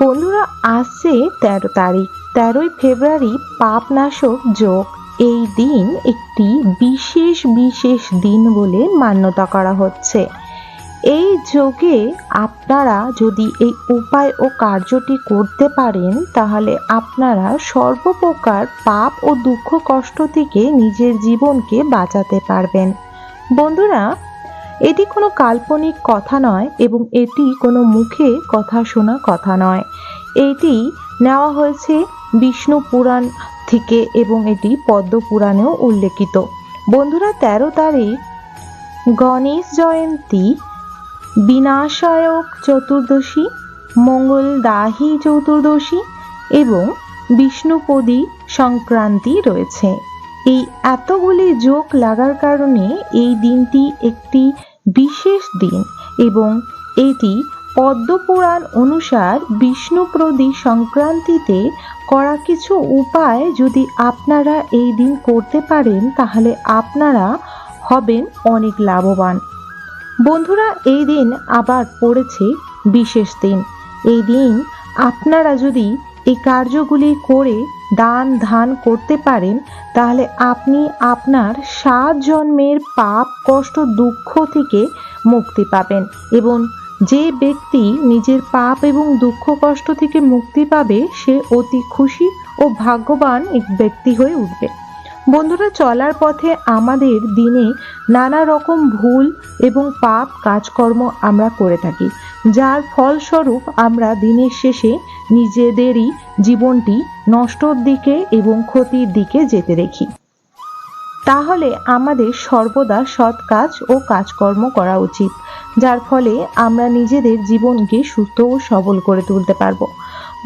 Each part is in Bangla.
বন্ধুরা, আসছে তেরো তারিখ। তেরোই ফেব্রুয়ারি পাপনাশক যোগ। এই দিন একটি বিশেষ বিশেষ দিন বলে মান্যতা করা হচ্ছে। এই যোগে আপনারা যদি এই উপায় ও কার্যটি করতে পারেন, তাহলে আপনারা সর্বপ্রকার পাপ ও দুঃখ কষ্ট থেকে নিজের জীবনকে বাঁচাতে পারবেন। বন্ধুরা এটি কোনো কাল্পনিক কথা নয় এবং এটি কোনো মুখে কথা শোনা কথা নয়। এটি নেওয়া হয়েছে বিষ্ণু পুরাণ থেকে এবং এটি পদ্ম পুরাণেও উল্লেখিত। বন্ধুরা, তেরো তারিখ, গণেশ জয়ন্তী, বিনাশায়ক চতুর্দশী মঙ্গলদাহী চতুর্দশী এবং বিষ্ণুপদী সংক্রান্তি রয়েছে। এই এতগুলি যোগ লাগার কারণে এই দিনটি একটি বিশেষ দিন এবং এটি পদ্মপুরাণ অনুসার বিষ্ণুপ্রদী সংক্রান্তিতে করা কিছু উপায় যদি আপনারা এই দিন করতে পারেন, তাহলে আপনারা হবেন অনেক লাভবান। বন্ধুরা, এই দিন আবার পড়েছে বিশেষ দিন। এই দিন আপনারা যদি এই কার্যগুলি করে দান ধান করতে পারেন, তাহলে আপনি আপনার সাত জন্মের পাপ, কষ্ট, দুঃখ থেকে মুক্তি পাবেন এবং যে ব্যক্তি নিজের পাপ এবং দুঃখ, কষ্ট থেকে মুক্তি পাবে, সে অতি খুশি ও ভাগ্যবান এক ব্যক্তি হয়ে উঠবে। বন্ধুরা, চলার পথে আমাদের দিনে নানা রকম ভুল এবং পাপ কাজকর্ম আমরা করে থাকি, যার ফলস্বরূপ আমরা দিনের শেষে নিজেদেরই জীবনটি নষ্টর দিকে এবং ক্ষতির দিকে যেতে দেখি। তাহলে আমাদের সর্বদা সৎ কাজ ও কাজকর্ম করা উচিত, যার ফলে আমরা নিজেদের জীবনকে সুস্থ ও সবল করে তুলতে পারব।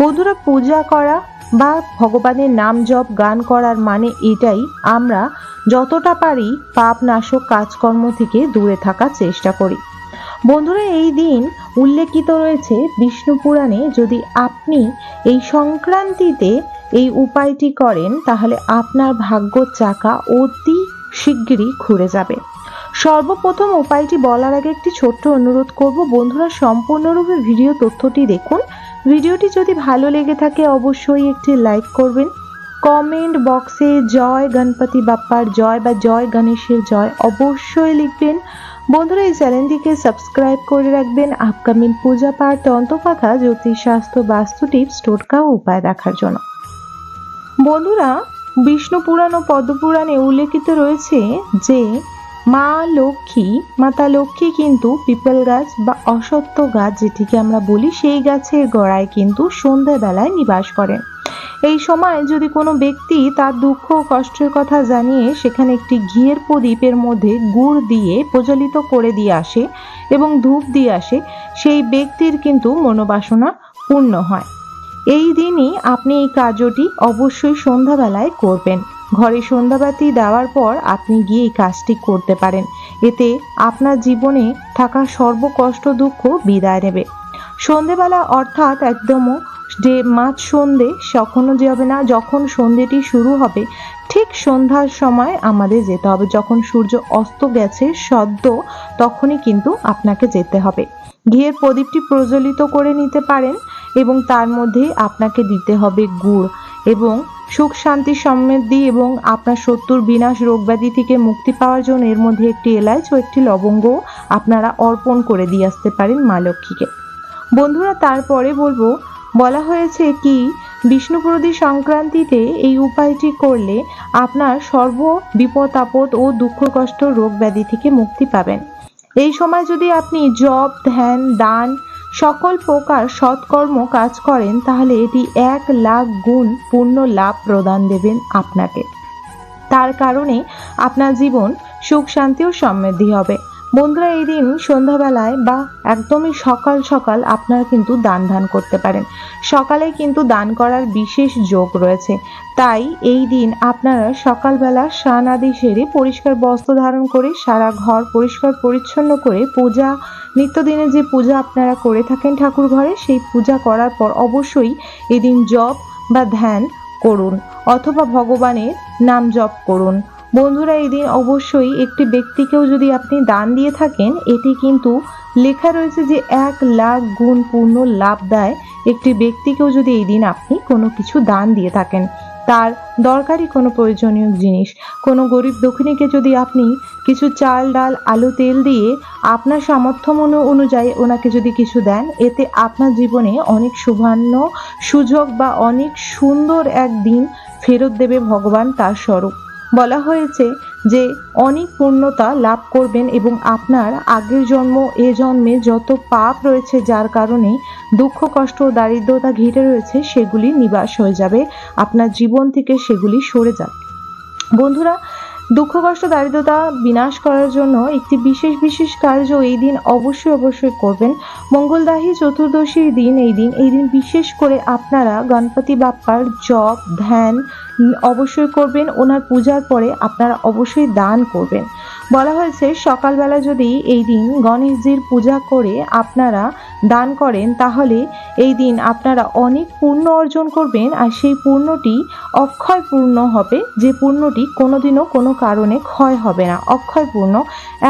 বন্ধুরা, পূজা করা বা ভগবানের নাম জপ, গান করার মানে এটাই, আমরা যতটা পারি পাপ নাশক কাজকর্ম থেকে দূরে থাকার চেষ্টা করি। বন্ধুরা, এই দিন উল্লেখিত রয়েছে বিষ্ণু পুরাণে যদি আপনি এই সংক্রান্তিতে এই উপায়টি করেন, তাহলে আপনার ভাগ্যর চাকা অতি শিগগিরই ঘুরে যাবে। সর্বপ্রথম উপায়টি বলার আগে একটি ছোট্ট অনুরোধ করব। বন্ধুরা, সম্পূর্ণরূপে ভিডিও তথ্যটি দেখুন। ভিডিওটি যদি ভালো লেগে থাকে, অবশ্যই একটি লাইক করবেন। কমেন্ট বক্সে জয় গণপতি বাপ্পার জয় বা জয় গণেশের জয় অবশ্যই লিখবেন। বন্ধুরা, এই চ্যানেলটিকে সাবস্ক্রাইব করে রাখবেন। আপকামিং পূজা পাঠ, তন্ত্রকথা জ্যোতিষ স্বাস্থ্য বাস্তু টিপস, টোটকা ও উপায় দেখার জন্য। বন্ধুরা, বিষ্ণু পুরাণ ও পদ্মপুরাণে উল্লেখিত রয়েছে যে মা লক্ষ্মী, মাতা লক্ষ্মী কিন্তু পিপল গাছ বা অসত্য গাছ যেটিকে আমরা বলি, সেই গাছের গোড়ায় কিন্তু সন্ধ্যাবেলায় নিবাস করেন। এই সময় যদি কোনো ব্যক্তি তার দুঃখ কষ্টের কথা জানিয়ে সেখানে একটি ঘিয়ের প্রদীপের মধ্যে গুড় দিয়ে প্রজ্বলিত করে দিয়ে আসে এবং ধূপ দিয়ে আসে, সেই ব্যক্তির কিন্তু মনোবাসনা পূর্ণ হয়। এই দিনই আপনি এই কাজটি অবশ্যই সন্ধ্যাবেলায় করবেন। ঘরে সন্ধ্যাবাতি দেওয়ার পর আপনি গিয়ে এই কাজটি করতে পারেন। এতে আপনার জীবনে থাকা সর্বকষ্ট দুঃখ বিদায় নেবে। সন্ধেবেলা অর্থাৎ একদমও যে মাঝ সন্ধে তখনও যাবে না, যখন সন্ধেটি শুরু হবে, ঠিক সন্ধ্যার সময় আমাদের যেতে হবে। যখন সূর্য অস্ত গেছে, সদ্য, তখনই কিন্তু আপনাকে যেতে হবে। ঘিয়ের প্রদীপটি প্রজ্বলিত করে নিতে পারেন এবং তার মধ্যে আপনাকে দিতে হবে গুড় এবং সুখ, শান্তি, সমৃদ্ধি এবং আপনার শত্রুর বিনাশ, রোগব্যাধি থেকে মুক্তি পাওয়ার জন্য এর মধ্যে একটি এলাচ ও একটি লবঙ্গ আপনারা অর্পণ করে দিয়ে আসতে পারেন মা লক্ষ্মীকে। বন্ধুরা, তারপরে বলব, বলা হয়েছে কি বিষ্ণুপ্রদী সংক্রান্তিতে এই উপায়টি করলে আপনার সর্ব বিপদ, আপদ ও দুঃখ, কষ্ট রোগ ব্যাধি থেকে মুক্তি পাবেন। এই সময় যদি আপনি জপ, ধ্যান, দান সকল প্রকার সৎকর্ম কাজ করেন, তাহলে এটি এক লাখ গুণ পূর্ণ লাভ প্রদান দেবেন আপনাকে। তার কারণে আপনার জীবন সুখ, শান্তি ও সমৃদ্ধি হবে। বন্ধুরা, এই দিন সন্ধ্যাবেলায় বা একদমই সকাল সকাল আপনারা কিন্তু দান ধান করতে পারেন। সকালে কিন্তু দান করার বিশেষ যোগ রয়েছে। তাই এই দিন আপনারা সকালবেলা স্নান আদি সেরে পরিষ্কার বস্ত্র ধারণ করে সারা ঘর পরিষ্কার পরিচ্ছন্ন করে পূজা নিত্যদিনে যে পূজা আপনারা করে থাকেন ঠাকুর ঘরে, সেই পূজা করার পর অবশ্যই এদিন জপ বা ধ্যান করুন অথবা ভগবানের নাম জপ করুন। বন্ধুরা এই দিন অবশ্যই একটি ব্যক্তিকেও যদি আপনি দান দিয়ে থাকেন, এটি কিন্তু লেখা রয়েছে যে এক লাখ গুণ পূর্ণ লাভ দেয়। একটি ব্যক্তিকেও যদি এই দিন আপনি কোনো কিছু দান দিয়ে থাকেন, তার দরকারি কোনো প্রয়োজনীয় জিনিস। কোনো গরিব দক্ষিণীকে যদি আপনি কিছু চাল, ডাল, আলু, তেল দিয়ে আপনার সামর্থ্য অনু- অনুযায়ী ওনাকে যদি কিছু দেন, এতে আপনার জীবনে অনেক শুভান্য সুযোগ বা অনেক সুন্দর এক দিন ফেরত দেবে ভগবান তার স্বরূপ। বলা হয়েছে যে অনেক পূর্ণতা লাভ করবেন এবং আপনার আগের জন্ম, এ জন্মে যত পাপ রয়েছে যার কারণে দুঃখ, কষ্ট ও দারিদ্রতা ঘিরে রয়েছে, সেগুলি নিবাস হয়ে যাবে। আপনার জীবন থেকে সেগুলি সরে যাবে বন্ধুরা, দুঃখ, কষ্ট, দারিদ্রতা বিনাশ করার জন্য একটি বিশেষ বিশেষ কার্য এই দিন অবশ্যই অবশ্যই করবেন। মঙ্গলদাহী চতুর্দশীর দিন, এই দিন এই দিন বিশেষ করে আপনারা গণপতি বাপ্পার জপ, ধ্যান অবশ্যই করবেন। ওনার পূজার পরে আপনারা অবশ্যই দান করবেন। বলা হয়েছে, সকালবেলা যদি এই দিন গণেশজির পূজা করে আপনারা দান করেন, তাহলে এই দিন আপনারা অনেক পুণ্য অর্জন করবেন আর সেই পুণ্যটি অক্ষয় পূর্ণ হবে। যে পুণ্যটি কোনোদিনও কোনো কারণে ক্ষয় হবে না অক্ষয় পূর্ণ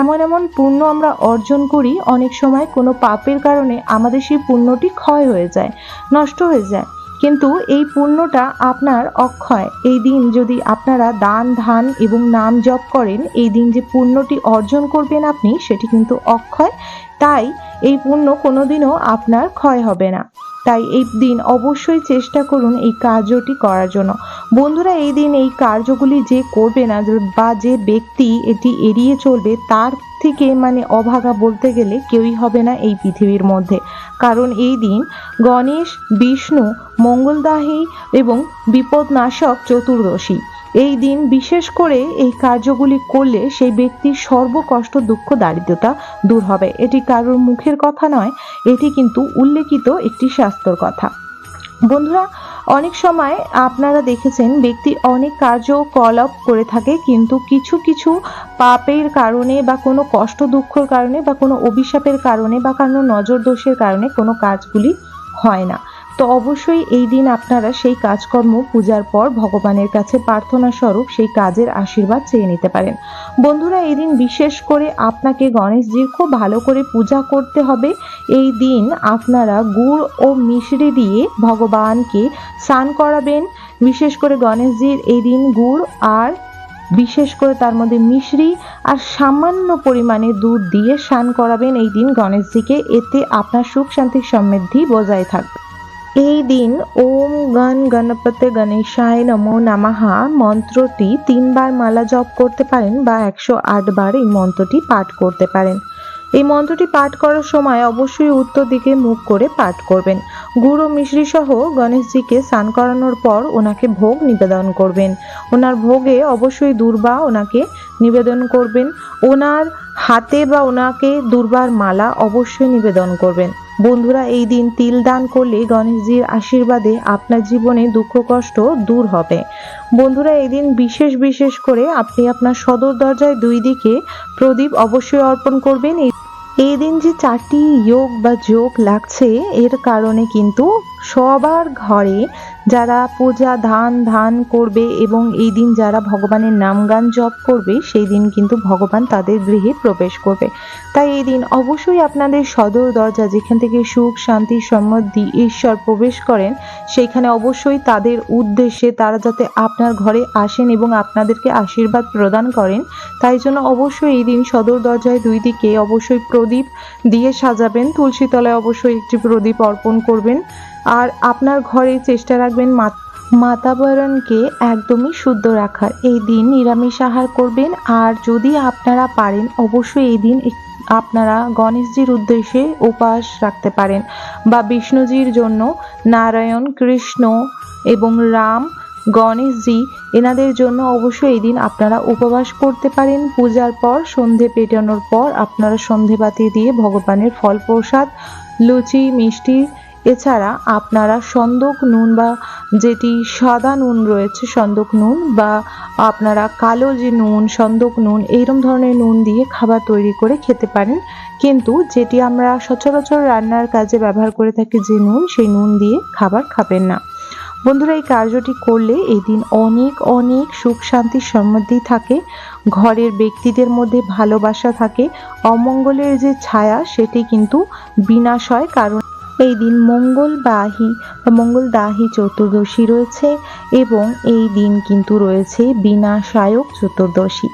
এমন এমন পুণ্য আমরা অর্জন করি, অনেক সময় কোনো পাপের কারণে আমাদের সেই পুণ্যটি ক্ষয় হয়ে যায়, নষ্ট হয়ে যায়। কিন্তু এই পুণ্যটা আপনার অক্ষয়। এই দিন যদি আপনারা দান, ধান এবং নাম জপ করেন, এই দিন যে পুণ্যটি অর্জন করবেন আপনি, সেটি কিন্তু অক্ষয়। তাই এই পুণ্য কোনোদিনও আপনার ক্ষয় হবে না। তাই এই দিন অবশ্যই চেষ্টা করুন এই কার্যটি করার জন্য। বন্ধুরা, এই দিন এই কার্যগুলি যে করবে না বা যে ব্যক্তি এটি এড়িয়ে চলবে, তার থেকে মানে অভাগা বলতে গেলে কেউই হবে না এই পৃথিবীর মধ্যে। কারণ এই দিন গণেশ, বিষ্ণু, মঙ্গলদাহী এবং বিপদনাশক চতুর্দশী। এই দিন বিশেষ করে এই কার্যগুলি করলে সেই ব্যক্তির সর্বকষ্ট, দুঃখ, দারিদ্রতা দূর হবে। এটি কারোর মুখের কথা নয়, এটি কিন্তু উল্লেখিত একটি শাস্ত্রর কথা। বন্ধুরা, অনেক সময় আপনারা দেখেছেন ব্যক্তি অনেক কার্য কলপ করে থাকে, কিন্তু কিছু কিছু পাপের কারণে বা কোনো কষ্ট, দুঃখের কারণে বা কোনো অভিশাপের কারণে বা কোনো নজর দোষের কারণে কোনো কাজগুলি হয় না। তো অবশ্যই এই দিন আপনারা সেই কাজকর্ম পূজার পর ভগবানের কাছে প্রার্থনা স্বরূপ সেই কাজের আশীর্বাদ চেয়ে নিতে পারেন। বন্ধুরা, এই দিন বিশেষ করে আপনাকে গণেশজির খুব ভালো করে পূজা করতে হবে। এই দিন আপনারা গুড় ও মিশ্রি দিয়ে ভগবানকে স্নান করাবেন। বিশেষ করে গণেশজির এই দিন গুড় আর বিশেষ করে তার মধ্যে মিশ্রি আর সামান্য পরিমাণে দুধ দিয়ে স্নান করাবেন। এই দিন গণেশজিকে। এতে আপনার সুখ শান্তি সমৃদ্ধি বজায় থাকবে। এই দিন ওম গণ গণপতে গণেশায় নমো নামাহা মন্ত্রটি তিনবার মালা জপ করতে পারেন বা একশো বার এই মন্ত্রটি পাঠ করতে পারেন। এই মন্ত্রটি পাঠ করার সময় অবশ্যই উত্তর দিকে মুখ করে পাঠ করবেন। ও মিশ্রি সহ গণেশজিকে স্নান করানোর পর ওনাকে ভোগ নিবেদন করবেন। ওনার ভোগে অবশ্যই দুর্বা ওনাকে নিবেদন করবেন। ওনার হাতে বা ওনাকে দুর্বার মালা অবশ্যই নিবেদন করবেন। বন্ধুরা, এই দিন তিল দান করলে গণেশজির আশীর্বাদে আপনার জীবনে দুঃখ, কষ্ট দূর হবে। বন্ধুরা, এই দিন বিশেষ বিশেষ করে আপনি আপনার সদর দরজায় দুই দিকে প্রদীপ অবশ্যই অর্পণ করবেন। এই- দিন যে চারটি যোগ বা যোগ লাগছে, এর কারণে কিন্তু সবার ঘরে যারা পূজা ধান ধান করবে এবং এই দিন যারা ভগবানের নাম গান জপ করবে, সেই দিন কিন্তু ভগবান তাদের গৃহে প্রবেশ করবে। তাই এই দিন অবশ্যই আপনাদের সদর দরজা যেখান থেকে সুখ, শান্তি, সমৃদ্ধি, ঈশ্বর প্রবেশ করেন সেইখানে অবশ্যই তাদের উদ্দেশ্যে তারা যাতে আপনার ঘরে আসেন এবং আপনাদেরকে আশীর্বাদ প্রদান করেন। তাই জন্য অবশ্যই এই দিন সদর দরজায় দুই দিকে অবশ্যই প্রদীপ দিয়ে সাজাবেন। তুলসী তলায় অবশ্যই একটি প্রদীপ অর্পণ করবেন। আর আপনার ঘরে চেষ্টা রাখবেন মাতাবরণকে একদমই শুদ্ধ রাখার। এই দিন নিরামিষ আহার করবেন, আর যদি আপনারা পারেন, অবশ্যই এই দিন আপনারা গণেশজির উদ্দেশ্যে উপাস রাখতে পারেন বা বিষ্ণুজির জন্য নারায়ণ, কৃষ্ণ এবং রাম, গণেশজি এনাদের জন্য অবশ্যই এই দিন আপনারা উপবাস করতে পারেন। পূজার পর, সন্ধে পেটানোর পর আপনারা সন্ধেবাতি দিয়ে ভগবানের ফল প্রসাদ, লুচি, মিষ্টি এছাড়া আপনারা সন্দক নুন বা যেটি সাদা নুন রয়েছে, সন্দক নুন বা আপনারা কালো যে নুন, সন্দক নুন এইরকম ধরনের নুন দিয়ে খাবার তৈরি করে খেতে পারেন। কিন্তু যেটি আমরা সচরাচর রান্নার কাজে ব্যবহার করে থাকি যে নুন, সেই নুন দিয়ে খাবার খাবেন না। বন্ধুরা, এই কার্যটি করলে এই দিন অনেক অনেক সুখ শান্তি সমৃদ্ধি থাকে। ঘরের ব্যক্তিদের মধ্যে ভালোবাসা থাকে। অমঙ্গলের যে ছায়া, সেটি কিন্তু বিনাশ হয়, কারণ এই দিন মঙ্গলবাহী বা মঙ্গলদাহী চতুর্দশী রয়েছে এবং এই দিন কিন্তু রয়েছে বিনাশায়ক চতুর্দশী।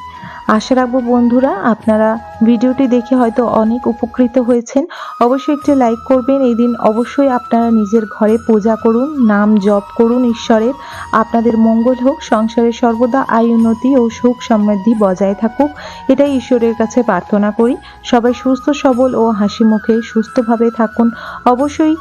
আশা রাখব বন্ধুরা, আপনারা ভিডিওটি দেখে হয়তো অনেক উপকৃত হয়েছেন। অবশ্যই একটি লাইক করবেন। এই দিন অবশ্যই আপনারা নিজের ঘরে পূজা করুন, নাম জপ করুন ঈশ্বরের। আপনাদের মঙ্গল হোক, সংসারে সর্বদা আয় উন্নতি ও সুখ সমৃদ্ধি বজায় থাকুক। এটাই ঈশ্বরের কাছে প্রার্থনা করি। সবাই সুস্থ, সবল ও হাসি মুখে সুস্থভাবে থাকুন। অবশ্যই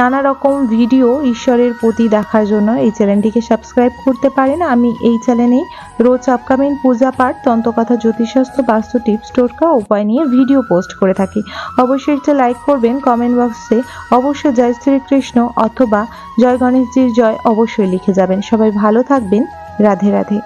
নানা রকম ভিডিও ঈশ্বরের প্রতি দেখার জন্য এই চ্যানেলটিকে সাবস্ক্রাইব করতে পারেন। আমি এই চ্যানেলে রোজ আপকামিং পূজা পাঠ, তন্ত্রকথা জ্যোতিষাস্ত্র বাস্তু টিপস টোটকা উপায় নিয়ে ভিডিও পোস্ট করে থাকি। অবশ্যই একটা লাইক করবেন কমেন্ট বক্সে অবশ্যই জয় শ্রীকৃষ্ণ অথবা জয় গণেশজির জয় অবশ্যই লিখে যাবেন। সবাই ভালো থাকবেন। রাধে রাধে।